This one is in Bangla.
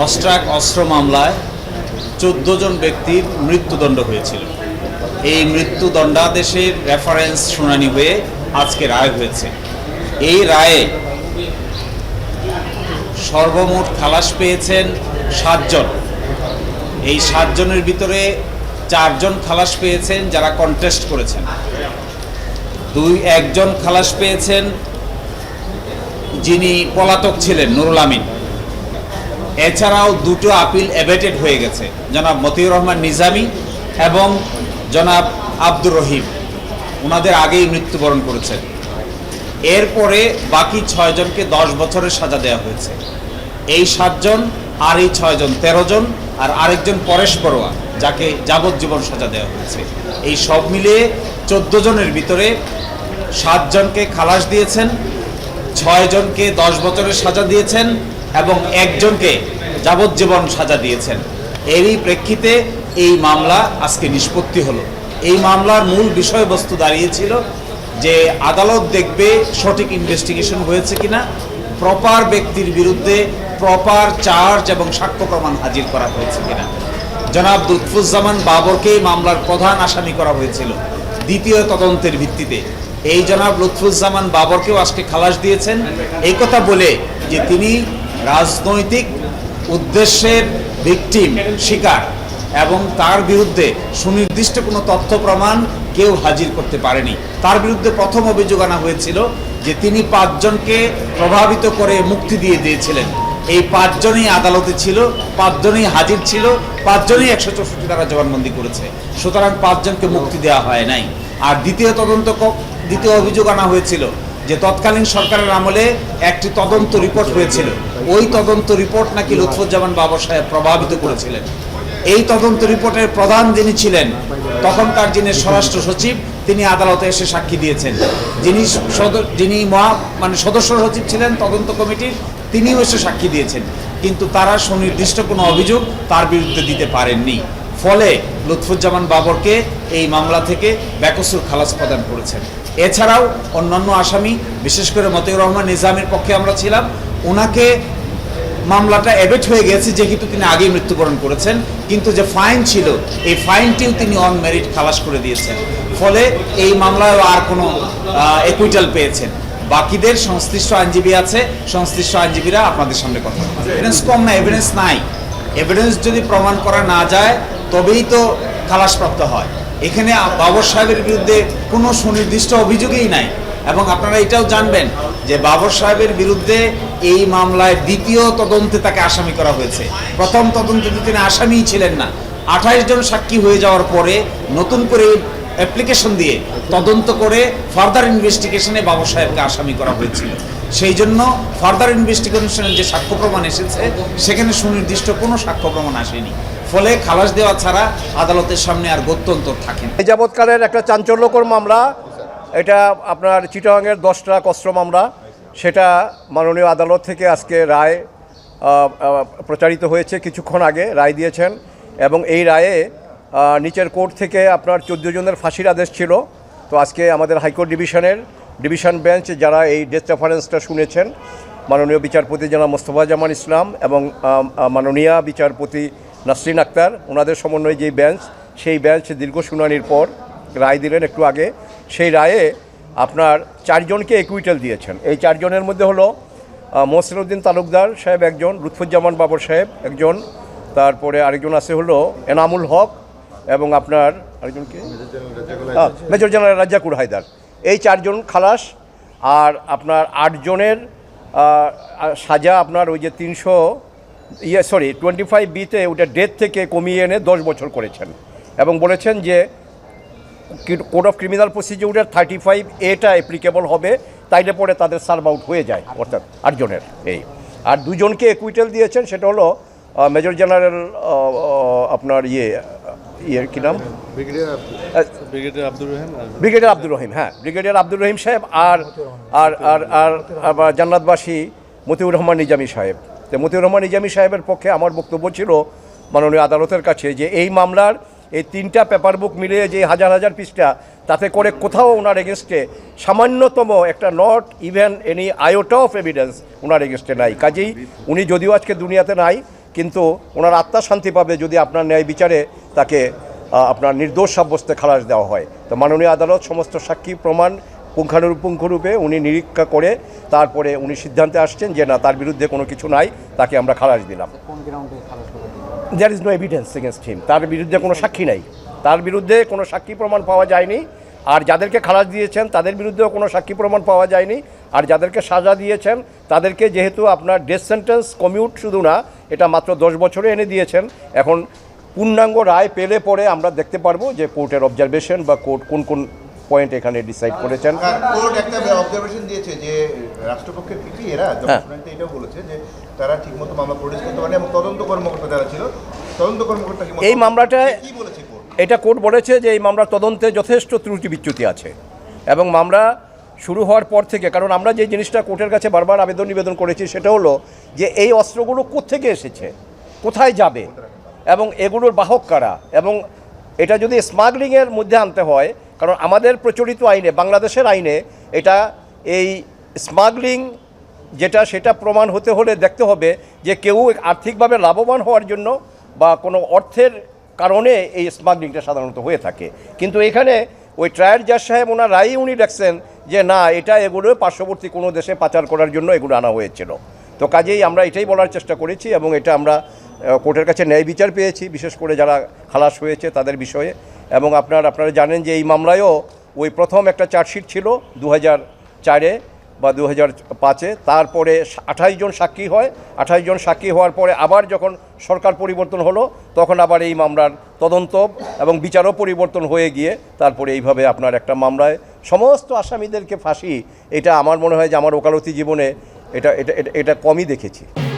দশ ট্রাক অস্ত্র মামলায় চোদ্দ জন ব্যক্তির মৃত্যুদণ্ড হয়েছিল। এই মৃত্যুদণ্ডাদেশের রেফারেন্স শুনানি হয়ে আজকে রায় হয়েছে। এই রায়ে সর্বমোট খালাস পেয়েছেন সাতজন। এই সাতজনের ভিতরে চারজন খালাস পেয়েছেন যারা কন্টেস্ট করেছেন। দুই, একজন খালাস পেয়েছেন যিনি পলাতক ছিলেন, নুরুল আমিন। এছাড়াও দুটো আপিল এবেটেড হয়ে গেছে। জনাব মতিউর রহমান নিজামী এবং জনাব আব্দুর রহিম। ওনাদের আগেই মৃত্যুবরণ করেছেন। এরপরে বাকি ছয়জনকে দশ বছরের সাজা দেওয়া হয়েছে। এই সাতজন আর এই ছয়জন তেরো জন, আর আরেকজন পরেশ বড়ুয়া, যাকে যাবজ্জীবন সাজা দেওয়া হয়েছে। এই সব মিলিয়ে চোদ্দ জনের ভিতরে সাতজনকে খালাস দিয়েছেন ছয়জনকে দশ বছরের সাজা দিয়েছেন এবং একজনকে যাবজ্জীবন সাজা দিয়েছেন। এরই প্রেক্ষিতে এই মামলা আজকে নিষ্পত্তি হলো। এই মামলার মূল বিষয়বস্তু দাঁড়িয়েছিল যে আদালত দেখবে সঠিক ইনভেস্টিগেশন হয়েছে কিনা প্রপার ব্যক্তির বিরুদ্ধে প্রপার চার্জ এবং সাক্ষ্য প্রমাণ হাজির করা হয়েছে কিনা। জনাব লুৎফুজ্জামান বাবরকেই মামলার প্রধান আসামি করা হয়েছিল দ্বিতীয় তদন্তের ভিত্তিতে। এই জনাব লুৎফুজ্জামান বাবরকেও আজকে খালাস দিয়েছেন। এই কথা বলে যে তিনি রাজনৈতিক উদ্দেশ্যের ভিকটিম শিকার, এবং তার বিরুদ্ধে সুনির্দিষ্ট কোনো তথ্য প্রমাণ কেউ হাজির করতে পারেনি। তার বিরুদ্ধে প্রথম অভিযোগ আনা হয়েছিল যে তিনি পাঁচজনকে প্রভাবিত করে মুক্তি দিয়ে দিয়েছিলেন। এই পাঁচজনই আদালতে ছিল, পাঁচজনই হাজির ছিল, পাঁচজনই একশো চৌষট্টি টাকা জবানবন্দি করেছে। সুতরাং পাঁচজনকে মুক্তি দেওয়া হয় নাই। আর দ্বিতীয় তদন্ত দ্বিতীয় অভিযোগ আনা হয়েছিল যে তৎকালীন সরকারের আমলে একটি তদন্ত রিপোর্ট হয়েছিল। ওই তদন্ত রিপোর্ট নাকি লুৎফুজ্জামান বাবর সাহেব প্রভাবিত করেছিলেন। এই তদন্ত রিপোর্টের প্রধান যিনি ছিলেন, তখনকার যিনি স্বরাষ্ট্র সচিব, তিনি আদালতে এসে সাক্ষী দিয়েছেন। যিনি যিনি মহা মানে সদস্য সচিব ছিলেন তদন্ত কমিটির, তিনিও এসে সাক্ষী দিয়েছেন। কিন্তু তারা সুনির্দিষ্ট কোনো অভিযোগ তার বিরুদ্ধে দিতে পারেননি। ফলে লুৎফুজ্জামান বাবরকে এই মামলা থেকে বেকসুর খালাস প্রদান করেছেন। এছাড়াও অন্যান্য আসামি, বিশেষ করে মতিউর রহমান নিজামের পক্ষে আমরা ছিলাম ওনাকে মামলাটা অ্যাবেট হয়ে গেছে যেহেতু তিনি আগেই মৃত্যুবরণ করেছেন, কিন্তু যে ফাইন ছিল, এই ফাইনটিও তিনি অন মেরিট খালাস করে দিয়েছেন। ফলে এই মামলায় আর কোনো একুইটাল পেয়েছেন। বাকিদের সংশ্লিষ্ট আইনজীবী আছে, সংশ্লিষ্ট আইনজীবীরা আপনাদের সামনে কথা এভিডেন্স কম না এভিডেন্স নাই। এভিডেন্স যদি প্রমাণ করা না যায়, তবেই তো খালাসপ্রাপ্ত হয়। এখানে বাবর সাহেবের বিরুদ্ধে কোনো সুনির্দিষ্ট অভিযোগই নাই। এবং আপনারা এটাও জানবেন যে বাবর সাহেবের বিরুদ্ধে এই মামলায় দ্বিতীয় তদন্তে তাকে আসামি করা হয়েছে। প্রথম তদন্তে তিনি আসামিই ছিলেন না। আঠাইশ জন সাক্ষী হয়ে যাওয়ার পরে নতুন করে অ্যাপ্লিকেশন দিয়ে তদন্ত করে ফার্দার ইনভেস্টিগেশনে বাবর সাহেবকে আসামি করা হয়েছিল। সেই জন্য ফার্দার ইনভেস্টিগেশনের যে সাক্ষ্য প্রমাণ এসেছে, সেখানে সুনির্দিষ্ট কোনো সাক্ষ্য প্রমাণ আসেনি। ফলে খালাস দেওয়া ছাড়া আদালতের সামনে আর গত্যন্তর থাকে এই যাবৎকালের একটা চাঞ্চল্যকর মামলা। এটা আপনার চিটাগাংয়ের দশটা কস্ত্র মামলা। সেটা মাননীয় আদালত থেকে আজকে রায় প্রচারিত হয়েছে কিছুক্ষণ আগে, রায় দিয়েছেন। এবং এই রায়ে নিচের কোর্ট থেকে আপনার চোদ্দ জনের ফাঁসির আদেশ ছিল। তো আজকে আমাদের হাইকোর্ট ডিভিশনের, ডিভিশন বেঞ্চ যারা এই ডেথ রেফারেন্সটা শুনেছেন, মাননীয় বিচারপতি জনাব মোস্তফা জামান ইসলাম এবং মাননীয় বিচারপতি নাসরিন আক্তার ওনাদের সমন্বয়ে যে বেঞ্চ সেই বেঞ্চ দীর্ঘ শুনানির পর রায় দিলেন একটু আগে। সেই রায়ে আপনার চারজনকে একুইটাল দিয়েছেন। এই চারজনের মধ্যে হলো মহসিনুদ্দিন তালুকদার সাহেব একজন লুৎফুজ্জামান বাবর সাহেব একজন তারপরে আরেকজন আছে হলো এনামুল হক এবং আপনার আরেকজনকে মেজর জেনারেল রাজ্জাকুর হায়দার। এই চারজন খালাস আর আপনার আটজনের সাজা আপনার ওই যে তিনশো ইয়ে সরি টোয়েন্টি ফাইভ বিতে ওটা ডেথ থেকে কমিয়ে এনে দশ বছর করেছেন। এবং বলেছেন যে কোড অফ ক্রিমিনাল প্রসিডিউরের থার্টি ফাইভ এটা অ্যাপ্লিকেবল হবে তাইলে পরে তাদের সার্ভ আউট হয়ে যায় অর্থাৎ আটজনের এই। আর দুজনকে একুইটেল দিয়েছেন সেটা হলো মেজর জেনারেল আপনার ইয়ে ইয়ের কী নাম? ব্রিগেডিয়ার আব্দুর রহিম আর ব্রিগেডিয়ার আব্দুর রহিম হ্যাঁ ব্রিগেডিয়ার আব্দুর রহিম সাহেব আর আর আর আর জান্নাতবাসী মতিউর রহমান নিজামী সাহেব। তো মতিউর রহমান নিজামী সাহেবের পক্ষে আমার বক্তব্য ছিল মাননীয় আদালতের কাছে যে এই মামলার এই তিনটা পেপার বুক মিলিয়ে যে হাজার হাজার পৃষ্ঠা, তাতে করে কোথাও ওনার এগেনস্টে সামান্যতম একটা not even any iota of evidence ওনার এগেনস্টে নাই। কাজেই উনি যদিও আজকে দুনিয়াতে নাই, কিন্তু ওনার আত্মা শান্তি পাবে যদি আপনার ন্যায় বিচারে তাকে আপনার নির্দোষ সাব্যস্তে খালাস দেওয়া হয়। তো মাননীয় আদালত সমস্ত সাক্ষী প্রমাণ পুঙ্খানুপুঙ্খরূপে উনি নিরীক্ষা করে তারপরে উনি সিদ্ধান্তে আসছেন যে না তার বিরুদ্ধে কোনো কিছু নাই তাকে আমরা খালাস দিলাম। There is no evidence against him তার বিরুদ্ধে কোনো সাক্ষী নাই। তার বিরুদ্ধে কোনো সাক্ষী প্রমাণ পাওয়া যায়নি। আর যাদেরকে খালাস দিয়েছেন তাদের বিরুদ্ধেও কোনো সাক্ষী প্রমাণ পাওয়া যায়নি। আর যাদেরকে সাজা দিয়েছেন তাদেরকে যেহেতু আপনার ডেথ সেন্টেন্স কমিউট শুধু না এটা মাত্র দশ বছরে এনে দিয়েছেন। এখন পূর্ণাঙ্গ রায় পেলে পরে আমরা দেখতে পারব যে কোর্টের অবজারভেশন বা কোর্ট কোন কোন পয়েন্ট এখানে ডিসাইড করেছেন। কোর্ট একটা অবজারভেশন দিয়েছে যে রাষ্ট্রপক্ষের এরা হ্যাঁ। এটাও বলেছে যে তারা ঠিকমতো মামলা প্রডিউস করতে পারেনি এবং তদন্ত কর্মকর্তা যারা ছিল তদন্ত কর্মকর্তা এই মামলাটায় কি বলেছে এটা কোর্ট বলেছে যে এই মামলার তদন্তে যথেষ্ট ত্রুটি বিচ্যুতি আছে এবং মামলা শুরু হওয়ার পর থেকে কারণ আমরা যে জিনিসটা কোর্টের কাছে বারবার আবেদন নিবেদন করেছি সেটা হলো যে এই অস্ত্রগুলো কোত্থেকে এসেছে? কোথায় যাবে? এবং এগুলোর বাহক কারা? এবং এটা যদি স্মাগলিংয়ের মধ্যে আনতে হয় কারণ আমাদের প্রচলিত আইনে, বাংলাদেশের আইনে এটা এই স্মাগলিং যেটা, সেটা প্রমাণ হতে হলে দেখতে হবে যে কেউ আর্থিকভাবে লাভবান হওয়ার জন্য বা কোনো অর্থের কারণে এই স্মাগলিংটা সাধারণত হয়ে থাকে। কিন্তু এখানে ওই ট্রায়াল জাজ সাহেব, ওনার রায়ই উনি দেখছেন যে না, এটা এগুলো পার্শ্ববর্তী কোনো দেশে পাচার করার জন্য এগুলো আনা হয়েছিল। তো কাজেই আমরা এটাই বলার চেষ্টা করেছি এবং এটা আমরা কোর্টের কাছে ন্যায় বিচার পেয়েছি, বিশেষ করে যারা খালাস হয়েছে তাদের বিষয়ে। এবং আপনার, আপনারা জানেন যে এই মামলায়ও ওই প্রথম একটা চার্জশিট ছিল দু চারে বা দু হাজার পাঁচে। তারপরে আঠাশ জন সাক্ষী হয়। আঠাশ জন সাক্ষী হওয়ার পরে আবার যখন সরকার পরিবর্তন হলো, তখন আবার এই মামলার তদন্ত এবং বিচারও পরিবর্তন হয়ে গিয়ে তারপরে এইভাবে আপনার একটা মামলায় সমস্ত আসামিদেরকে ফাঁসি, এটা আমার মনে হয় যে আমার ওকালতি জীবনে এটা, এটা- এটা কমই দেখেছি।